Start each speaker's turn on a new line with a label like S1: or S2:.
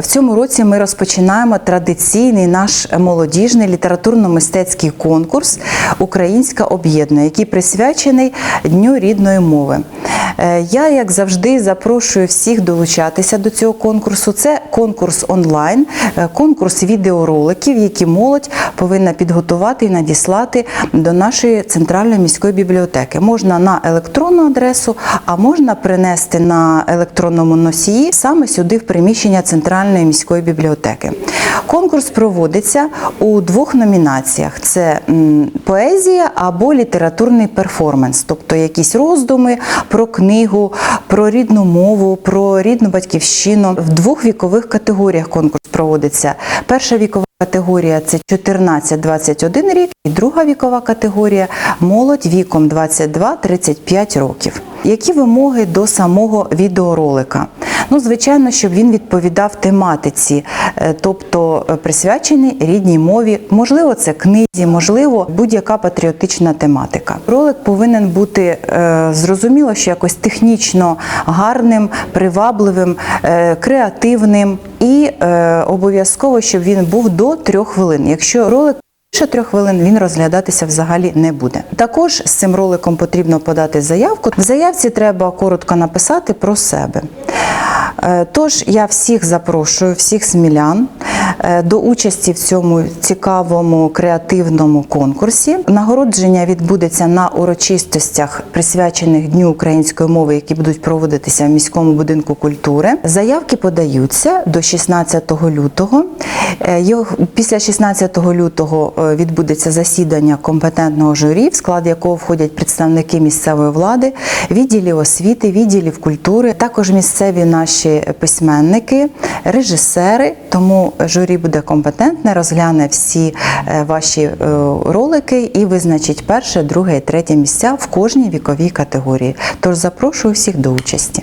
S1: В цьому році ми розпочинаємо традиційний наш молодіжний літературно-мистецький конкурс Українська об'єднує, який присвячений Дню рідної мови. Е, Я, як завжди, запрошую всіх долучатися до цього конкурсу. Це конкурс онлайн, е, конкурс відеороликів, які молодь повинна підготувати і надіслати до нашої центральної міської бібліотеки. Можна на електронну адресу, а можна принести на електронному носії саме сюди в приміщення центральної міської бібліотеки. Конкурс проводиться у двох номінаціях: це поезія або літературний перформанс, тобто якісь роздуми про книгу, про рідну мову, про рідну батьківщину. В двох вікових категоріях конкурс проводиться. Перша вікова категорія це 14-21 рік, і друга вікова категорія молодь віком 22-35 років. Які вимоги до самого відеоролика? Ну, звичайно, щоб він відповідав тематиці, е, тобто е, присвячений рідній мові. Можливо, це книзі, можливо, будь-яка патріотична тематика. Ролик повинен бути е, зрозуміло, що якось технічно гарним, привабливим, креативним і обов'язково, щоб він був до трьох хвилин. Якщо ролик Більше трьох хвилин він розглядатися взагалі не буде. Також з цим роликом потрібно подати заявку. В заявці треба коротко написати про себе. Е, Тож я всіх запрошую, всіх смілян до участі в цьому цікавому креативному конкурсі. Нагородження відбудеться на урочистостях, присвячених Дню української мови, які будуть проводитися в міському будинку культури. Заявки подаються до 16 лютого. Е, Після 16 лютого е, відбудеться засідання компетентного журі, в склад якого входять представники місцевої влади, відділів освіти, відділів культури, також місцеві наші письменники, режисери. Тому журі буде компетентне, розгляне всі е, ваші е, ролики і визначить перше, друге і третє місця в кожній віковій категорії. Тож запрошую всіх до участі.